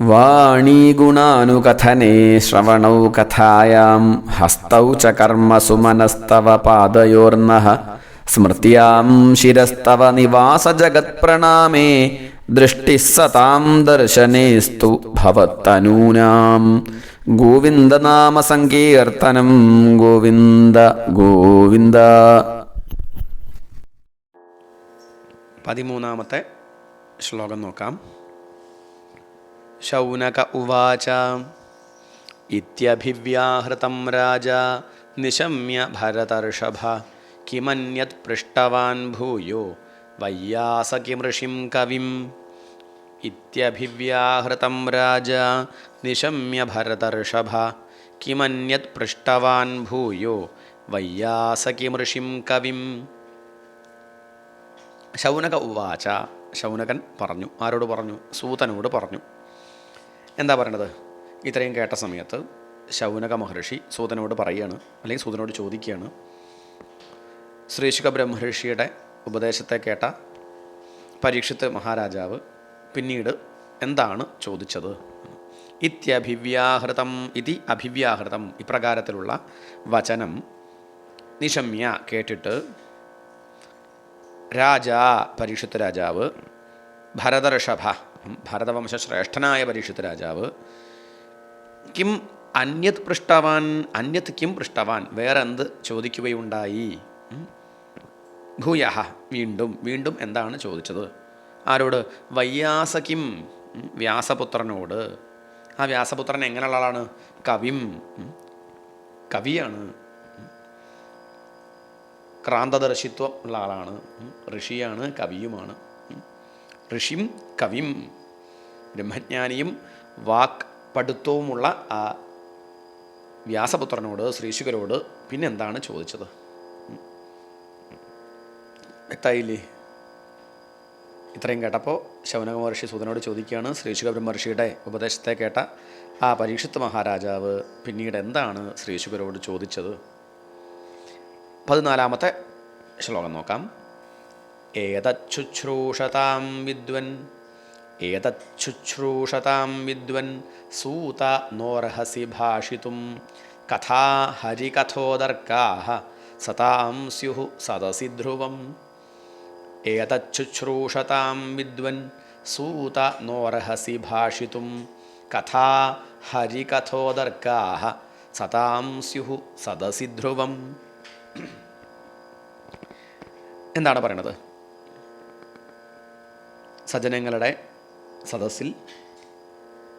വാണീഗുണാനുകഥനെ ശ്രവണൗ കഥായാം. ഹസ്തൗ ച കർമ്മസു മനസ്തവ പാദയോർണ സ്മൃത്യാം ശിരസ്തവ നിവാസജഗത്പ്രണാമേ ദൃഷ്ടി സതാം ദർശനേസ്തു ഭവത്തനൂനാം. ഗോവിന്ദനാമസങ്കീർത്തനം ഗോവിന്ദ ഗോവിന്ദ. പതിമൂന്നാമത്തെ ശ്ലോകം നോക്കാം. ശൗനക ഉവാച. ഇത്യഭിവ്യാഹൃതം രാജ നിശമ്യ ഭരതർഷഭ. കിമന്യത് പൃഷ്ടവാൻ ഭൂയോ വയ്യാസകിമൃഷിം കവിം. ഇത്യഭിവ്യാഹൃതം രാജ നിശമ്യ ഭരതർഷഭ. കിമന്യത് പൃഷ്ടവാൻ ഭൂയോ വയ്യാസകിമൃഷിം കവിം. ശൗനക ഉവാച ശൗനകൻ പറഞ്ഞു ആരോട് പറഞ്ഞു? സൂതനോട് പറഞ്ഞു. എന്താ പറയണത്? ഇത്രയും കേട്ട സമയത്ത് ശൗനക മഹർഷി സൂതനോട് പറയുകയാണ് അല്ലെങ്കിൽ സൂതനോട് ചോദിക്കുകയാണ് ശ്രീശുക ബ്രഹ്മർഷിയുടെ ഉപദേശത്തെ കേട്ട പരീക്ഷിത്ത് മഹാരാജാവ് പിന്നീട് എന്താണ് ചോദിച്ചത്? ഇത്യഭിവ്യാഹൃതം ഇതി അഭിവ്യാഹൃതം ഇപ്രകാരത്തിലുള്ള വചനം നിശമ്യ കേട്ടിട്ട് രാജാ പരീക്ഷിത്ത് രാജാവ് ഭരതഋഷഭ ഭരതവംശ ശ്രേഷ്ഠനായ പരീക്ഷിത്ത് രാജാവ്. കിം അന്യത് പൃഷ്ടവാൻ അന്യത് കിം പൃഷ്ടവാൻ വേറെ എന്ത് ചോദിക്കുകയുണ്ടായി ഭൂയ വീണ്ടും വീണ്ടും എന്താണ് ചോദിച്ചത്? ആരോട്? വയ്യാസകിം വ്യാസപുത്രനോട്. ആ വ്യാസപുത്രൻ എങ്ങനെയുള്ള ആളാണ്? കവിം കവിയാണ്. ക്രാന്തദർശിത്വം ഉള്ള ആളാണ്. ഋഷിയാണ് കവിയുമാണ്. ഋഷിം കവിം ബ്രഹ്മജ്ഞാനിയും വാക്ക് പഠിത്തവുമുള്ള ആ വ്യാസപുത്രനോട് ശ്രീശുകരോട് പിന്നെന്താണ് ചോദിച്ചത്. വ്യക്തമായില്ലേ ഇത്രയും കേട്ടപ്പോൾ ശൗനക മഹർഷി സൂതനോട് ചോദിക്കുകയാണ്. ശ്രീശുക ബ്രഹ്മർഷിയുടെ ഉപദേശത്തെ കേട്ട ആ പരീക്ഷിത്ത് മഹാരാജാവ് പിന്നീട് എന്താണ് ശ്രീശുകരോട് ചോദിച്ചത്? പതിനാലാമത്തെ ശ്ലോകം നോക്കാം. ഏതച്ഛുശ്രൂഷതാം വിദ്വൻ. ഏതച്ഛുശ്രൂഷതാം വിദ്വൻ. സൂത നോർഹസി ഭാഷിതും. കഥാ ഹരികഥോദർക്കാ സതാം സ്യു സദസി ധ്രുവം. ഏതച്ഛുശ്രൂഷതാം വിദ്വൻ. സൂത നോർഹസി ഭാഷിതും. കഥാ ഹരികഥോദർക്കാ സതാം സ്യു സദസി ധ്രുവം. എന്താണ് പറയണത്? സജ്ജനങ്ങളുടെ സദസ്സിൽ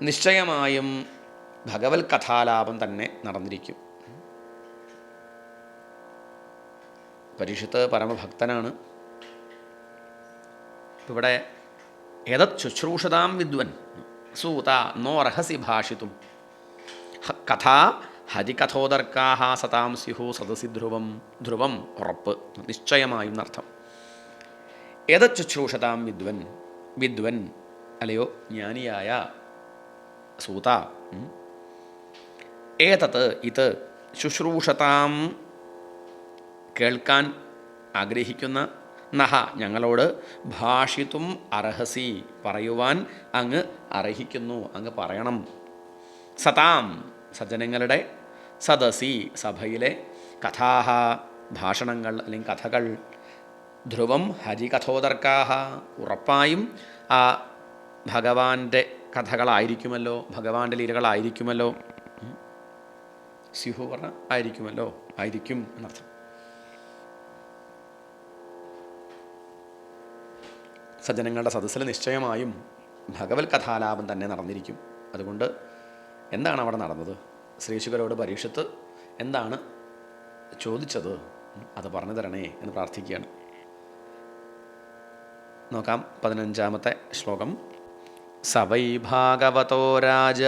നിശ്ചയമായും ഭഗവത് കഥാലാപം തന്നെ നടന്നിരിക്കും. പരീക്ഷത്ത് പരമഭക്തനാണ്. ഇവിടെ ഏതത് ശുശ്രൂഷതാം വിദ്വൻ? സൂത നോ രഹസി ഭാഷിതും. കഥ കഥാ ഹരികഥോദർക്കാഹ സതാം സ്യുഹു സദസി ധ്രുവം ധ്രുവം ഉറപ്പ് നിശ്ചയമായും അർത്ഥം. ഏതത് ശുശ്രൂഷതാം വിദ്വൻ? വിദ്വൻ അല്ലയോ ജ്ഞാനിയായ സൂത. ഏതത് ഇത് ശുശ്രൂഷതാം കേൾക്കാൻ ആഗ്രഹിക്കുന്ന നഹ ഞങ്ങളോട് ഭാഷിത്തും അർഹസി പറയുവാൻ അങ്ങ് അർഹിക്കുന്നു അങ്ങ് പറയണം സതാം സജ്ജനങ്ങളുടെ സദസി സഭയിലെ കഥാഹ ഭാഷണങ്ങൾ അല്ലെങ്കിൽ കഥകൾ ധ്രുവം ഹരികഥോദർക്കാഹ. ഉറപ്പായും ആ ഭഗവാന്റെ കഥകളായിരിക്കുമല്ലോ ഭഗവാന്റെ ലീലകളായിരിക്കുമല്ലോ. സിഹുവർ ആയിരിക്കുമല്ലോ ആയിരിക്കും എന്നർത്ഥം. സജ്ജനങ്ങളുടെ സദസ്സിൽ നിശ്ചയമായും ഭഗവത് കഥാലാപം തന്നെ നടന്നിരിക്കും. അതുകൊണ്ട് എന്താണ് അവിടെ നടന്നത്? ശ്രീശുകരോട് പരീക്ഷത്ത് എന്താണ് ചോദിച്ചത്? അത് പറഞ്ഞു തരണേ എന്ന് പ്രാർത്ഥിക്കുകയാണ്. നോക്കാം. പതിനഞ്ചാമത്തെ ശ്ലോകം. സവൈ ഭാഗവതോ രാജ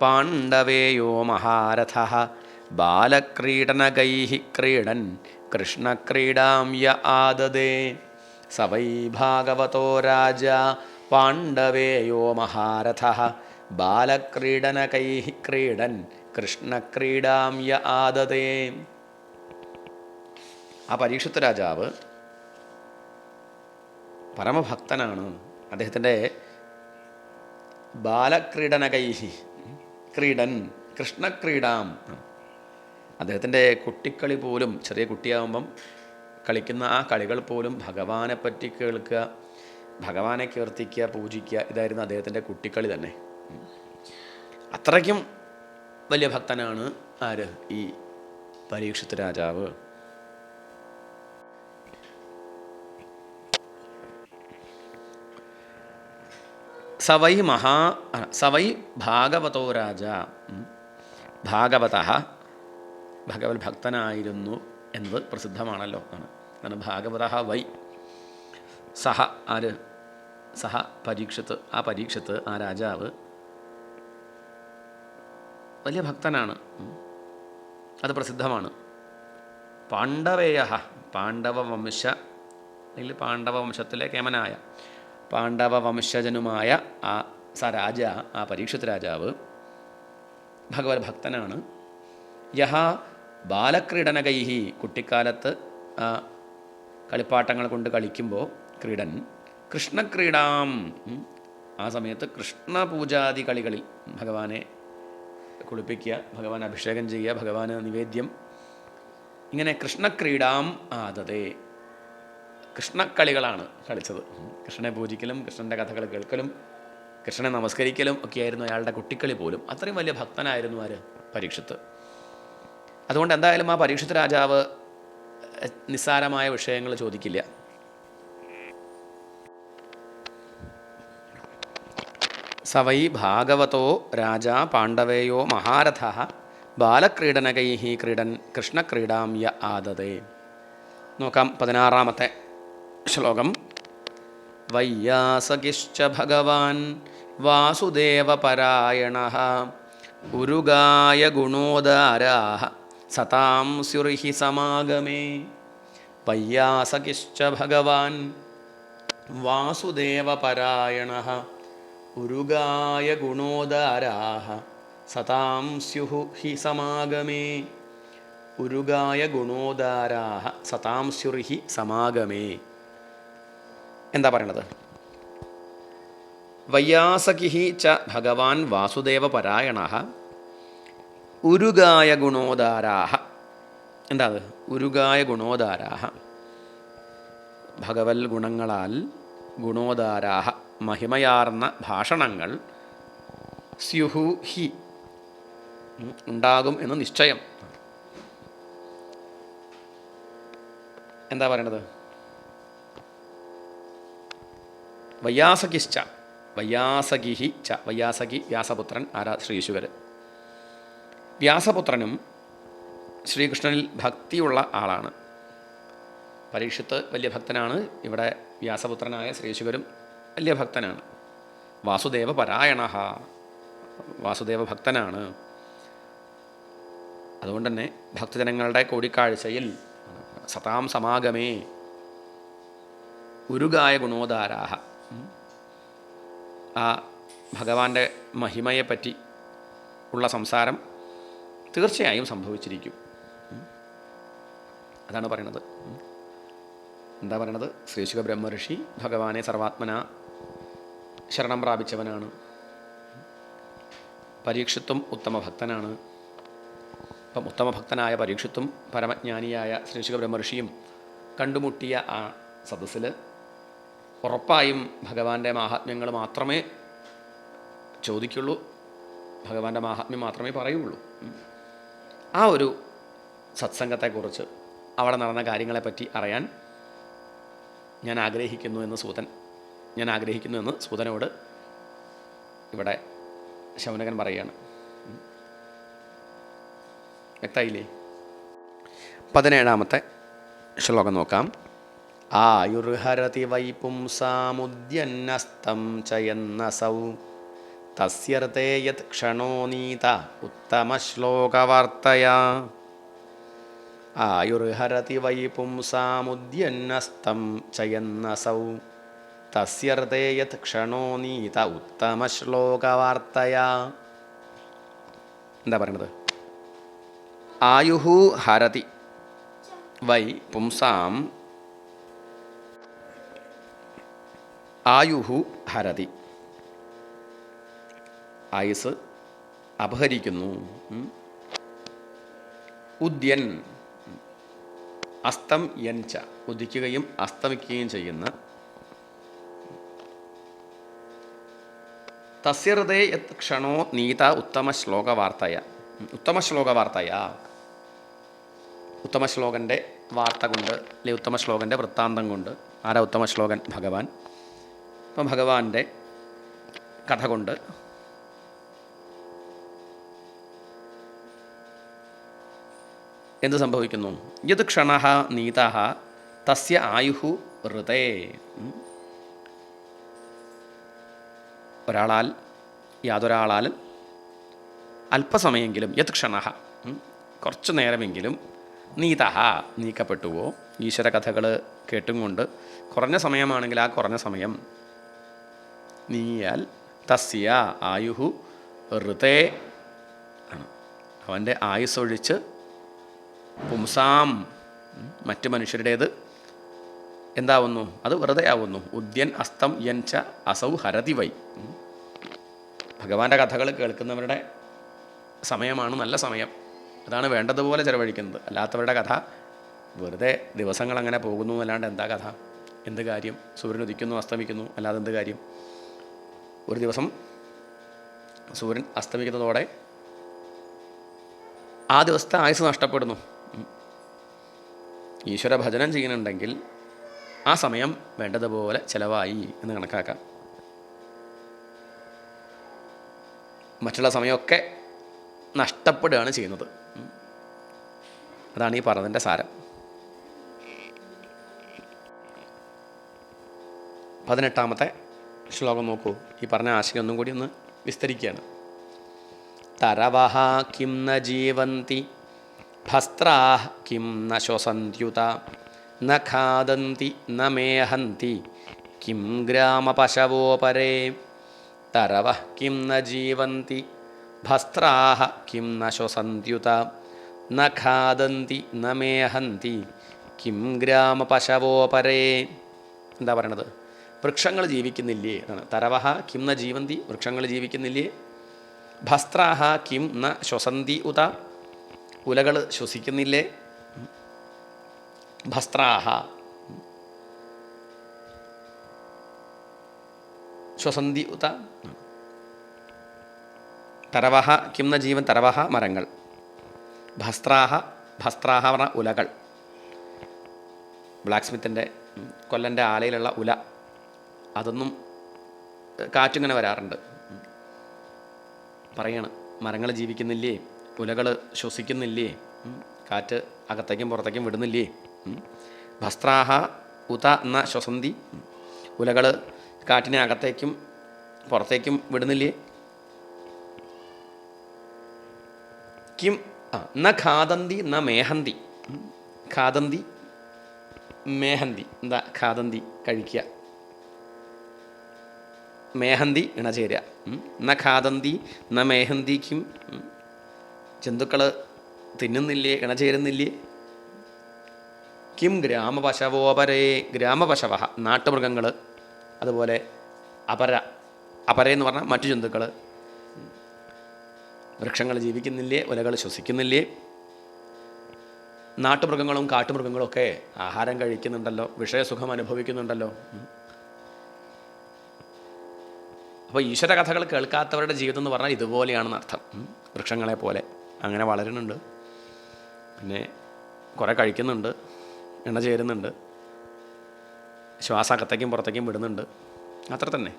പാണ്ഡവേയോ മഹാരഥ ബാലക്രീഡനകൈ ക്രീഡൻ കൃഷ്ണക്രീഡാം യ ആദദേ സവൈ ഭാഗവതോ രാജ പാണ്ഡവേയോ മഹാരഥ ബാലക്രീഡനകൈ ക്രീഡൻ കൃഷ്ണക്രീഡാം യ ആദദേ ആ പരീക്ഷത്ത് രാജാവ് പരമഭക്തനാണ്. അദ്ദേഹത്തിന്റെ ബാലക്രീഡനകൈഹി ക്രീഡൻ കൃഷ്ണക്രീഡാം. അദ്ദേഹത്തിന്റെ കുട്ടിക്കളി പോലും ചെറിയ കുട്ടിയാവുമ്പം കളിക്കുന്ന ആ കളികൾ പോലും ഭഗവാനെ പറ്റി കേൾക്കുക ഭഗവാനെ കീർത്തിക്കുക പൂജിക്കുക ഇതായിരുന്നു അദ്ദേഹത്തിന്റെ കുട്ടിക്കളി തന്നെ. അത്രയ്ക്കും വലിയ ഭക്തനാണ് ആര്? ഈ പരീക്ഷിത് രാജാവ്. സവൈ മഹാ സവൈ ഭാഗവതോ രാജ. ഭാഗവത ഭഗവത് ഭക്തനായിരുന്നു എന്നത് പ്രസിദ്ധമാണല്ലോ. ആണ്. അതാണ് ഭാഗവത വൈ. സഹ ആര്? സഹ പരീക്ഷത്ത് ആ പരീക്ഷത്ത് ആ രാജാവ് വലിയ ഭക്തനാണ്. അത് പ്രസിദ്ധമാണ്. പാണ്ഡവേയ പാണ്ഡവ വംശ അല്ലെങ്കിൽ പാണ്ഡവ വംശത്തിലെ കേമനായ. പാണ്ഡവ വംശജനുമായ ആ സ രാജ ആ പരീക്ഷത്ത് രാജാവ് ഭഗവത് ഭക്തനാണ്. യഹ ബാലക്രീഡനകൈഹി കുട്ടിക്കാലത്ത് ആ കളിപ്പാട്ടങ്ങൾ കൊണ്ട് കളിക്കുമ്പോൾ ക്രീഡൻ കൃഷ്ണക്രീഡാം ആ സമയത്ത് കൃഷ്ണപൂജാദി കളികളിൽ ഭഗവാനെ കുളിപ്പിക്കുക ഭഗവാൻ അഭിഷേകം ചെയ്യുക ഭഗവാന് നിവേദ്യം. ഇങ്ങനെ കൃഷ്ണക്രീഡാം ആദതേ. കൃഷ്ണക്കളികളാണ് കളിച്ചത്. കൃഷ്ണനെ പൂജിക്കലും കൃഷ്ണന്റെ കഥകൾ കേൾക്കലും കൃഷ്ണനെ നമസ്കരിക്കലും ഒക്കെയായിരുന്നു അയാളുടെ കുട്ടിക്കളി പോലും. അത്രയും വലിയ ഭക്തനായിരുന്നു ആര്? പരീക്ഷത്ത്. അതുകൊണ്ട് എന്തായാലും ആ പരീക്ഷത്ത് രാജാവ് നിസ്സാരമായ വിഷയങ്ങൾ ചോദിക്കില്ല. സവൈ ഭാഗവതോ രാജ പാണ്ഡവേയോ മഹാരഥ ബാലക്രീഡനകൈ ക്രീഡൻ കൃഷ്ണക്രീഡാം യ ആദതേ. നോക്കാം പതിനാറാമത്തെ ശ്ലോകം. വയ്യാസകിശ്ച ഭഗവാൻ വാസുദേവപരായണ. ഉരുഗായ ഗുണോദാരാ. സതാം സ്യുർഹി സമാഗമേ. വയ്യാസകിശ്ച ഭഗവാൻ വാസുദേവപരായണ. ഉരുഗായ ഗുണോദാരാ. സതാം സ്യുഹു സമാഗമേ. ഉരുഗായ ഗുണോദാരാ. സതാം സ്യുർഹി സമാഗമേ. എന്താ പറയണത്? വയ്യാസകിഹി ച ഭഗവാൻ വാസുദേവ പരായണ ഉരുഗായ ഗുണോദാരാഹ. എന്താ അത്? ഉരുഗായ ഗുണോദാരാഹ. ഭഗവൽ ഗുണങ്ങളാൽ ഗുണോദാരാഹ. മഹിമയാർന്ന ഭാഷണങ്ങൾ സ്യുഹു ഹി. ഉണ്ടാകും എന്ന് നിശ്ചയം. എന്താ പറയണത്? വയ്യാസകിശ്ച വയ്യാസകിഹി ച. വയ്യാസകി വ്യാസപുത്രൻ ആരാ? ശ്രീ ഈശ്വര് വ്യാസപുത്രനും ശ്രീകൃഷ്ണനിൽ ഭക്തിയുള്ള ആളാണ്. പരീക്ഷത്ത് വലിയ ഭക്തനാണ്. ഇവിടെ വ്യാസപുത്രനായ ശ്രീശുകരും വലിയ ഭക്തനാണ്. വാസുദേവ പരായണ വാസുദേവ ഭക്തനാണ്. അതുകൊണ്ട് തന്നെ ഭക്തജനങ്ങളുടെ കൂടിക്കാഴ്ചയിൽ സതാം സമാഗമേ. ഉരുകായ ഗുണോദാരാഹ. ആ ഭഗവാന്റെ മഹിമയെപ്പറ്റി ഉള്ള സംസാരം തീർച്ചയായും സംഭവിച്ചിരിക്കും. അതാണ് പറയണത്. എന്താ പറയണത്? ശ്രീശുഖ ബ്രഹ്മഋഷി ഭഗവാനെ സർവാത്മന ശരണം പ്രാപിച്ചവനാണ്. പരീക്ഷത്വം ഉത്തമ ഭക്തനാണ്. അപ്പം ഉത്തമ ഭക്തനായ പരീക്ഷത്വം പരമജ്ഞാനിയായ ശ്രീശുഖ ബ്രഹ്മഋഷിയും കണ്ടുമുട്ടിയ ആ സദസ്സിൽ ഉറപ്പായും ഭഗവാന്റെ മാഹാത്മ്യങ്ങൾ മാത്രമേ ചോദിക്കുള്ളൂ. ഭഗവാന്റെ മാഹാത്മ്യം മാത്രമേ പറയുള്ളൂ. ആ ഒരു സത്സംഗത്തെക്കുറിച്ച് അവിടെ നടന്ന കാര്യങ്ങളെപ്പറ്റി അറിയാൻ ഞാൻ ആഗ്രഹിക്കുന്നു എന്ന് സൂതൻ ഞാൻ ആഗ്രഹിക്കുന്നു എന്ന് സൂതനോട് ഇവിടെ ശൗനകൻ പറയുകയാണ്. വ്യക്തമായില്ലേ? പതിനേഴാമത്തെ ശ്ലോകം നോക്കാം. ആയുർഹരതി വൈ പുംസാമുദ്യന്നസ്തം ചയന്നസൗ. തസ്യർത്തേ യത് ക്ഷണോ നീത ഉത്തമശ്ലോകവാർത്തയാ. ആയുർഹരതി വൈ പുംസാമുദ്യന്നസ്തം ചയന്നസൗ. തസ്യർത്തേ യത് ക്ഷണോ നീത ഉത്തമശ്ലോകവാർത്തയാ. എന്താ പറയണത്? ആയുഹു ഹരതി. വൈ പുംസാം ആയുഹു ഹരതി. ആയുസ് അപഹരിക്കുന്നു. ഉദ്യൻ അസ്തം യൻച ഉദിക്കുകയും അസ്തമിക്കുകയും ചെയ്യുന്ന തസ്യഹൃദയ ക്ഷണോ നീത ഉത്തമ ശ്ലോകവാർത്തയ. ഉത്തമ ശ്ലോകവാർത്തയ. ഉത്തമ ശ്ലോകന്റെ വാർത്ത കൊണ്ട് അല്ലെ ഉത്തമ ശ്ലോകന്റെ വൃത്താന്തം കൊണ്ട് ആരാ ഉത്തമ ശ്ലോകൻ? ഭഗവാൻ. അപ്പം ഭഗവാന്റെ കഥ കൊണ്ട്. എന്ത് സംഭവിക്കുന്നു? യത് ക്ഷണ നീത തസ്യ ആയുഹു ഋതേ. ഒരാളാൽ യാതൊരാളാലും അല്പസമയെങ്കിലും യത് ക്ഷണ കുറച്ചു നേരമെങ്കിലും നീത നീക്കപ്പെട്ടുവോ? ഈശ്വര കഥകൾ കേട്ടും കൊണ്ട് കുറഞ്ഞ സമയമാണെങ്കിൽ ആ കുറഞ്ഞ സമയം നീയാൽ തസ്യ ആയുഹു ഋതേ ആണ്. അവന്റെ ആയുസ്സൊഴിച്ച് പുംസാം മറ്റു മനുഷ്യരുടേത് എന്താവുന്നു? അത് വെറുതെ ആവുന്നു. ഉദ്യൻ അസ്തം യൻച അസൗ ഹരതി വൈ. ഭഗവാന്റെ കഥകൾ കേൾക്കുന്നവരുടെ സമയമാണ് നല്ല സമയം. അതാണ് വേണ്ടതുപോലെ ചെലവഴിക്കുന്നത്. അല്ലാത്തവരുടെ കഥ വെറുതെ ദിവസങ്ങൾ അങ്ങനെ പോകുന്നു അല്ലാണ്ട് എന്താ കഥ? എന്ത് കാര്യം? സൂര്യൻ ഉദിക്കുന്നു അസ്തമിക്കുന്നു അല്ലാതെ എന്ത് കാര്യം? ഒരു ദിവസം സൂര്യൻ അസ്തമിക്കുന്നതോടെ ആ ദിവസത്തെ ആയുസ് നഷ്ടപ്പെടുന്നു. ഈശ്വര ഭജനം ചെയ്യുന്നുണ്ടെങ്കിൽ ആ സമയം വേണ്ടതുപോലെ ചിലവായി എന്ന് കണക്കാക്കാം. മറ്റുള്ള സമയമൊക്കെ നഷ്ടപ്പെടുകയാണ് ചെയ്യുന്നത്. അതാണ് ഈ പറഞ്ഞതിന്റെ സാരം. പതിനെട്ടാമത്തെ ശ്ലോകം നോക്കൂ. ഈ പറഞ്ഞ ആശയം ഒന്നും കൂടി ഒന്ന് വിസ്തരിക്കുകയാണ്. തരവഹ കിം ന ജീവന്തി ഭസ്ത്രാ കിം ന ശ്വസന്ത്യുത ന ഖാദന്തി ന മേഹന്തി കിം ഗ്രാമപശവോ പരേ തരവ കിം ന ജീവന്തി ഭസ്ത്രാ കിം ന ശ്വസന്ത്യുത ന ഖാദന്തി ന മേഹന്തി കിം ഗ്രാമപശവോ പരേ എന്താ പറയണത്? വൃക്ഷങ്ങൾ ജീവിക്കുന്നില്ലേ? എന്നാണ്. തരവഹ കിം ന ജീവന്തി വൃക്ഷങ്ങൾ ജീവിക്കുന്നില്ലേ? ഭസ്ത്രാഹ കിം ന ശ്വസന്തി ഉത ഉലകൾ ശ്വസിക്കുന്നില്ലേ? ഭസ്ത്രാഹ. ശ്വസന്തി ഉത. തരവഹ കിം ന ജീവൻ തരവഹ മരങ്ങൾ. ഭസ്ത്രാഹ ഭസ്ത്രാഹ പറഞ്ഞ ഉലകൾ. ബ്ലാക്ക് സ്മിത്തിന്റെ കൊല്ലന്റെ ആലയിലുള്ള ഉല. അതൊന്നും കാറ്റിങ്ങനെ വരാറുണ്ട്. പറയാണ് മരങ്ങൾ ജീവിക്കുന്നില്ലേ? ഉലകൾ ശ്വസിക്കുന്നില്ലേ? കാറ്റ് അകത്തേക്കും പുറത്തേക്കും വിടുന്നില്ലേ? ഭസ്ത്രാഹ ഉത എന്ന ശ്വസന്തി. ഉലകൾ കാറ്റിനെ അകത്തേക്കും പുറത്തേക്കും വിടുന്നില്ലേ? കിം ന ഖാദന്തി ന മേഹന്തി. ഖാദന്തി മേഹന്തി. എന്താ ഖാദന്തി കഴിക്കുക? മേഹന്തി ഇണചേരുക. ന ഖാദന്തി ന മേഹന്തിക്കും ജന്തുക്കൾ തിന്നുന്നില്ലേ ഇണചേരുന്നില്ലേ? കിം ഗ്രാമപശവോപരേ ഗ്രാമപശവ നാട്ടുമൃഗങ്ങൾ അതുപോലെ അപര അപര എന്ന് പറഞ്ഞാൽ മറ്റു ജന്തുക്കൾ വൃക്ഷങ്ങൾ ജീവിക്കുന്നില്ലേ ഒലകൾ ശ്വസിക്കുന്നില്ലേ? നാട്ടുമൃഗങ്ങളും കാട്ടുമൃഗങ്ങളും ഒക്കെ ആഹാരം കഴിക്കുന്നുണ്ടല്ലോ വിഷയസുഖം അനുഭവിക്കുന്നുണ്ടല്ലോ. അപ്പോൾ ഈശ്വര കഥകൾ കേൾക്കാത്തവരുടെ ജീവിതം എന്ന് പറഞ്ഞാൽ ഇതുപോലെയാണെന്ന് അർത്ഥം. വൃക്ഷങ്ങളെ പോലെ. അങ്ങനെ വളരുന്നുണ്ട്. പിന്നെ കുറേ കഴിക്കുന്നുണ്ട് എണ്ണ ചേരുന്നുണ്ട് ശ്വാസം അകത്തേക്കും പുറത്തേക്കും വിടുന്നുണ്ട്. അത്ര തന്നെ.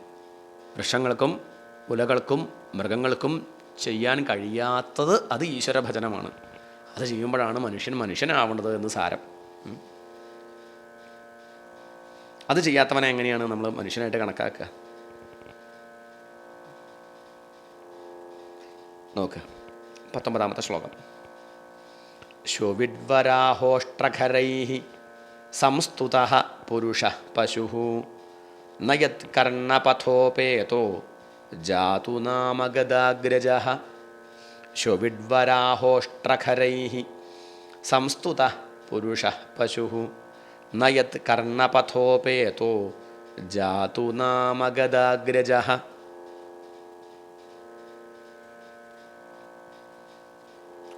വൃക്ഷങ്ങൾക്കും ഉലകൾക്കും മൃഗങ്ങൾക്കും ചെയ്യാൻ കഴിയാത്തത് അത് ഈശ്വര ഭജനമാണ് അത് ചെയ്യുമ്പോഴാണ് മനുഷ്യൻ മനുഷ്യനാവേണ്ടത് എന്ന് സാരം. അത് ചെയ്യാത്തവനെ എങ്ങനെയാണ് നമ്മൾ മനുഷ്യനായിട്ട് കണക്കാക്കുക? നോക്ക്. പത്തൊമ്പതാമത്തെ ശ്ലോകം. ശോവിഡ്വരാഹോഷ്ട്രഖരൈ സംസ്തുത പുരുഷ പശു നയത് കർണപഥോപേതോ ജാതു നാമ ഗദാഗ്രജ ശോവിഡ്വരാഹോഷ്ട്രഖരൈ സംസ്തുത പുരുഷ പശു നയത് കർണപഥോപേതോ ജാതു നാമ ഗദാഗ്രജ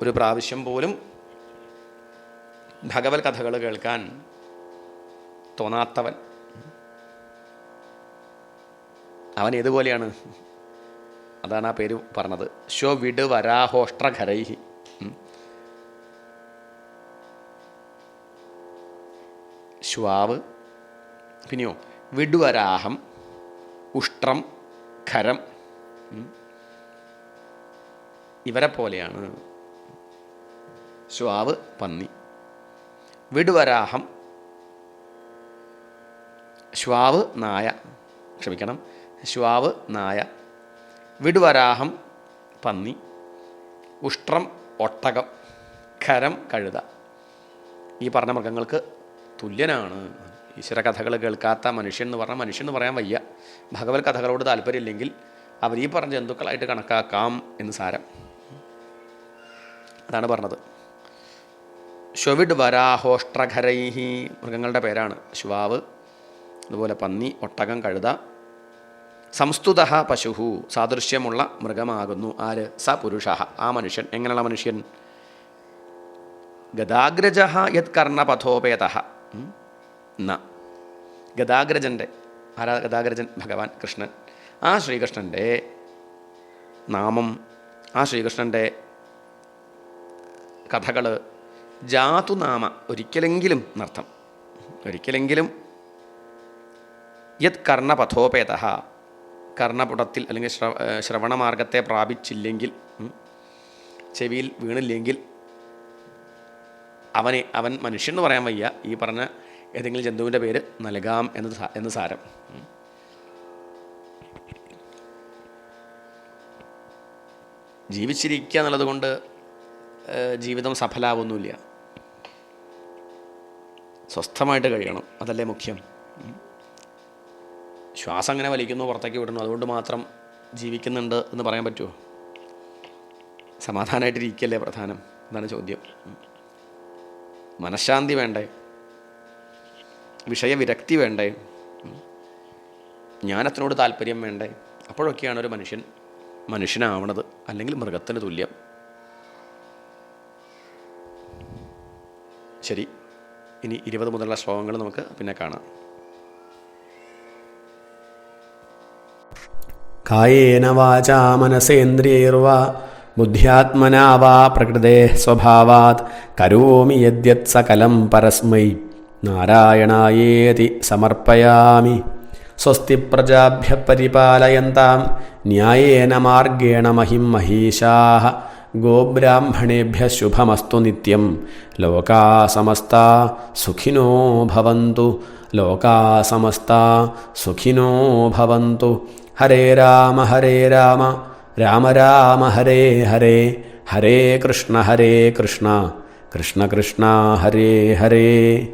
ഒരു പ്രാവശ്യം പോലും ഭഗവത് കഥകൾ കേൾക്കാൻ തോന്നാത്തവൻ. അവൻ ഏതുപോലെയാണ്? അതാണ് ആ പേര് പറഞ്ഞത്. ശോ വിട് വരാഹോഷ്ട്രഖരൈഹി. ശ്വാവ് പിന്നെയോ വിടുവരാഹം ഉഷ്ട്രം ഖരം. ഇവരെ പോലെയാണ് ശ്വാവ് പന്നി. വിടുവരാഹം. ശ്വാവ് നായ. ക്ഷമിക്കണം. ശ്വാവ് നായ. വിടുവരാഹം പന്നി. ഉഷ്ട്രം ഒട്ടകം. ഖരം കഴുത. ഈ പറഞ്ഞ മൃഗങ്ങൾക്ക് തുല്യനാണ്. ഈശ്വര കഥകൾ കേൾക്കാത്ത മനുഷ്യൻ എന്ന് പറഞ്ഞാൽ മനുഷ്യൻ എന്ന് പറയാൻ വയ്യ. ഭഗവത് കഥകളോട് താല്പര്യമില്ലെങ്കിൽ അവർ ഈ പറഞ്ഞ ജന്തുക്കളായിട്ട് കണക്കാക്കാം എന്ന് സാരം. അതാണ് പറഞ്ഞത്. ഷ്വവിഡ് വരാഹോഷ്ട്രഖരൈഹി മൃഗങ്ങളുടെ പേരാണ്. ശുവാവ് അതുപോലെ പന്നി ഒട്ടകം കഴുത. സംസ്തുത പശുഹു സാദൃശ്യമുള്ള മൃഗമാകുന്നു. ആര്? സ പുരുഷ ആ മനുഷ്യൻ. എങ്ങനെയുള്ള മനുഷ്യൻ? ഗതാഗ്രജ യത് കർണപഥോപേത. ന. ഗതാഗ്രജന്റെ ആരാ ഗതാഗ്രജൻ ഭഗവാൻ കൃഷ്ണൻ. ആ ശ്രീകൃഷ്ണന്റെ നാമം ആ ശ്രീകൃഷ്ണന്റെ കഥകൾ ജാതുനാമ ഒരിക്കലെങ്കിലും എന്നർത്ഥം. ഒരിക്കലെങ്കിലും യത് കർണപഥോപേത കർണപുടത്തിൽ അല്ലെങ്കിൽ ശ്രവ ശ്രവണമാർഗത്തെ പ്രാപിച്ചില്ലെങ്കിൽ ചെവിയിൽ വീണില്ലെങ്കിൽ അവനെ അവൻ മനുഷ്യൻ എന്ന് പറയാൻ വയ്യ. ഈ പറഞ്ഞ ഏതെങ്കിലും ജന്തുവിന്റെ പേര് നൽകാം എന്ന് എന്ന് സാരം. ജീവിച്ചിരിക്കുക എന്നുള്ളത് കൊണ്ട് ജീവിതം സഫലാവൊന്നുമില്ല. സ്വസ്ഥമായിട്ട് കഴിയണം. അതല്ലേ മുഖ്യം? ശ്വാസം അങ്ങനെ വലിക്കുന്നു പുറത്തേക്ക് വിടുന്നു. അതുകൊണ്ട് മാത്രം ജീവിക്കുന്നുണ്ട് എന്ന് പറയാൻ പറ്റുമോ സമാധാനമായിട്ടിരിക്കല്ലേ പ്രധാനം? എന്നാണ് ചോദ്യം. മനഃശാന്തി വേണ്ടേ? വിഷയവിരക്തി വേണ്ടേ. ജ്ഞാനത്തിനോട് താല്പര്യം വേണ്ടേ? അപ്പോഴൊക്കെയാണ് ഒരു മനുഷ്യൻ മനുഷ്യനാവണത് അല്ലെങ്കിൽ മൃഗത്തിന് തുല്യം. ശരി. ഇനി ഇരുപത് മുതലുള്ള ശ്ലോകങ്ങൾ നമുക്ക് പിന്നെ കാണാം. കായേന വാച മനസേന്ദ്രിയൈർവാ ബുദ്ധ്യാത്മനാ വാ പ്രകൃതേ സ്വഭാവാത് കരോമി യദ്യത് സകലം പരസ്മൈ നാരായണായേതി സമർപ്പയാമി. സ്വസ്തി പ്രജാഭ്യ പരിപാലയന്താം ന്യായേന മാർഗേണ മഹിം മഹീഷാः ഗോബ്രാഹ്മണേഭ്യ ശുഭമസ്തു നിത്യം. ലോകാ സമസ്ത സുഖിനോ ഭവന്തു. ലോകാ സമസ്ത സുഖിനോ ഭവന്തു. ഹരേ രാമ ഹരേ രാമ. രാമ രാമ ഹരേ ഹരേ. ഹരേ കൃഷ്ണ ഹരേ കൃഷ്ണ. കൃഷ്ണ കൃഷ്ണ ഹരേ ഹരേ.